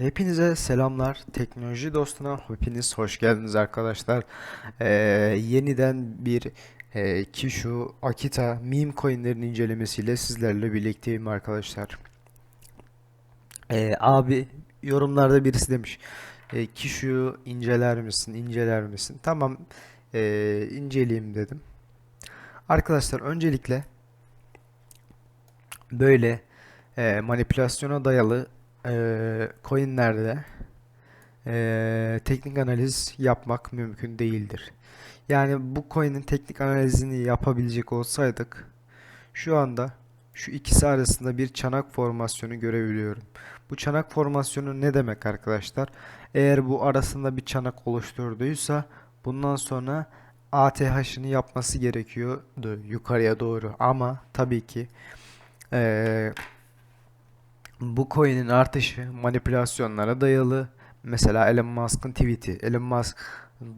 Hepinize selamlar. Teknoloji dostuna hepiniz hoş geldiniz arkadaşlar. Ee, yeniden bir e, Kishu, Akita meme coinlerin incelemesiyle sizlerle birlikteyim arkadaşlar. Ee, abi yorumlarda birisi demiş. E, Kishu'yu inceler misin, inceler misin? Tamam, e, inceleyeyim dedim. Arkadaşlar öncelikle böyle e, manipülasyona dayalı e, coinlerde e, teknik analiz yapmak mümkün değildir. Yani bu coin'in teknik analizini yapabilecek olsaydık şu anda şu ikisi arasında bir çanak formasyonu görebiliyorum. Bu çanak formasyonu ne demek arkadaşlar? Eğer bu arasında bir çanak oluşturduysa bundan sonra ATH'ını yapması gerekiyordu yukarıya doğru ama tabii ki eee bu coin'in artışı manipülasyonlara dayalı. Mesela Elon Musk'ın tweet'i. Elon Musk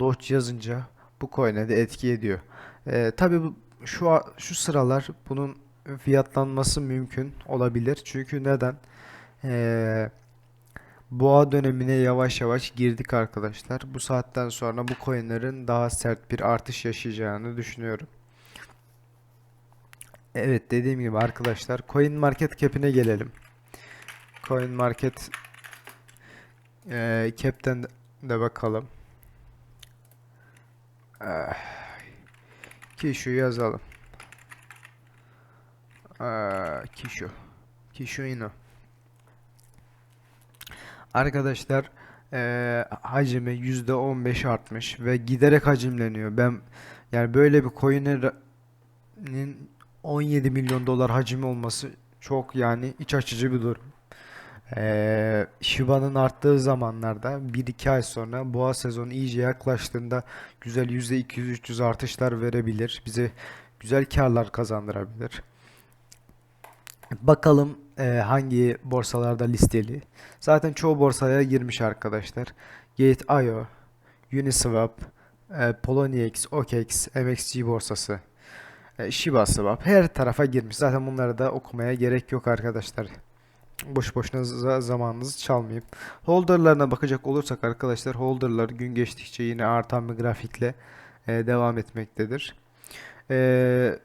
Doge yazınca bu coin'e de etki ediyor. Ee, tabii şu şu sıralar bunun fiyatlanması mümkün olabilir. Çünkü neden? Ee, boğa dönemine yavaş yavaş girdik arkadaşlar. Bu saatten sonra bu coin'lerin daha sert bir artış yaşayacağını düşünüyorum. Evet dediğim gibi arkadaşlar Coin Market Cap'ine gelelim. Coin Market eee Cap'ten de bakalım. Ah, Kishu yazalım. Ah, Kishu. Kishu Inu. Arkadaşlar eee hacmi %15 artmış ve giderek hacimleniyor. Ben yani böyle bir coin'in 17 milyon dolar hacmi olması çok yani iç açıcı bir durum. Ee, Shiba'nın arttığı zamanlarda bir iki ay sonra boğa sezonu iyice yaklaştığında güzel %200-300 artışlar verebilir. Bize güzel karlar kazandırabilir. Bakalım e, hangi borsalarda listeli. Zaten çoğu borsaya girmiş arkadaşlar. Gate.io, Uniswap, e, Poloniex, OKX, MXC borsası, e, Shiba Swap her tarafa girmiş. Zaten bunları da okumaya gerek yok arkadaşlar. Boş boşuna za- zamanınızı çalmayayım. Holder'larına bakacak olursak arkadaşlar holder'lar gün geçtikçe yine artan bir grafikle e, devam etmektedir. E,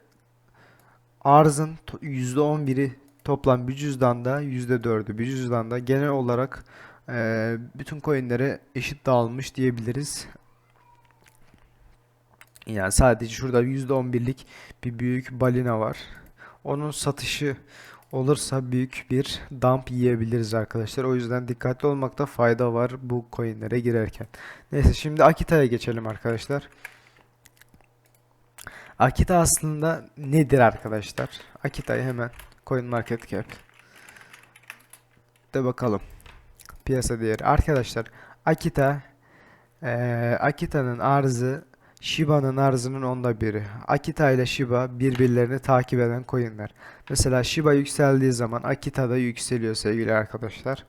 arzın to- %11'i toplam bir cüzdanda %4'ü bir cüzdanda genel olarak e, bütün coinlere eşit dağılmış diyebiliriz. Yani sadece şurada %11'lik bir büyük balina var. Onun satışı olursa büyük bir dump yiyebiliriz arkadaşlar. O yüzden dikkatli olmakta fayda var bu coinlere girerken. Neyse şimdi Akita'ya geçelim arkadaşlar. Akita aslında nedir arkadaşlar? Akita'yı hemen CoinMarketCap de bakalım. Piyasa değeri. Arkadaşlar Akita eee, Akita'nın arzı Shiba'nın arzının onda biri. Akita ile Shiba birbirlerini takip eden coinler. Mesela Shiba yükseldiği zaman Akita da yükseliyor sevgili arkadaşlar.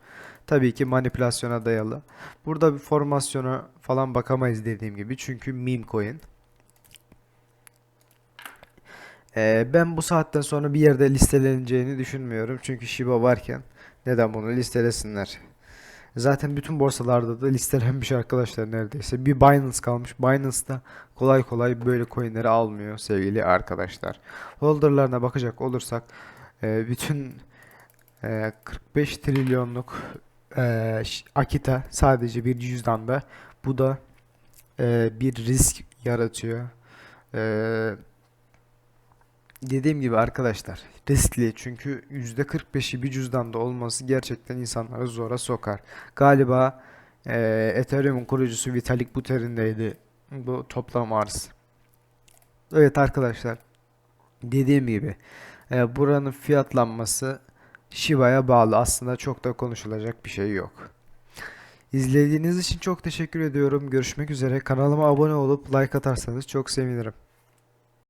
Tabii ki manipülasyona dayalı. Burada bir formasyona falan bakamayız dediğim gibi. Çünkü meme coin. Ee, ben bu saatten sonra bir yerde listeleneceğini düşünmüyorum. Çünkü Shiba varken neden bunu listelesinler? Zaten bütün borsalarda da listelenmiş arkadaşlar neredeyse. Bir Binance kalmış. Binance da kolay kolay böyle coinleri almıyor sevgili arkadaşlar. Holder'larına bakacak olursak e, bütün e, 45 trilyonluk e, Akita sadece bir cüzdanda. Bu da e, bir risk yaratıyor. Dediğim gibi arkadaşlar riskli çünkü %45'i bir cüzdanda olması gerçekten insanları zora sokar. Galiba e, Ethereum'un kurucusu Vitalik Buterin'deydi bu toplam arz. Evet arkadaşlar dediğim gibi e, buranın fiyatlanması Shiba'ya bağlı. Aslında çok da konuşulacak bir şey yok. İzlediğiniz için çok teşekkür ediyorum. Görüşmek üzere. Kanalıma abone olup like atarsanız çok sevinirim.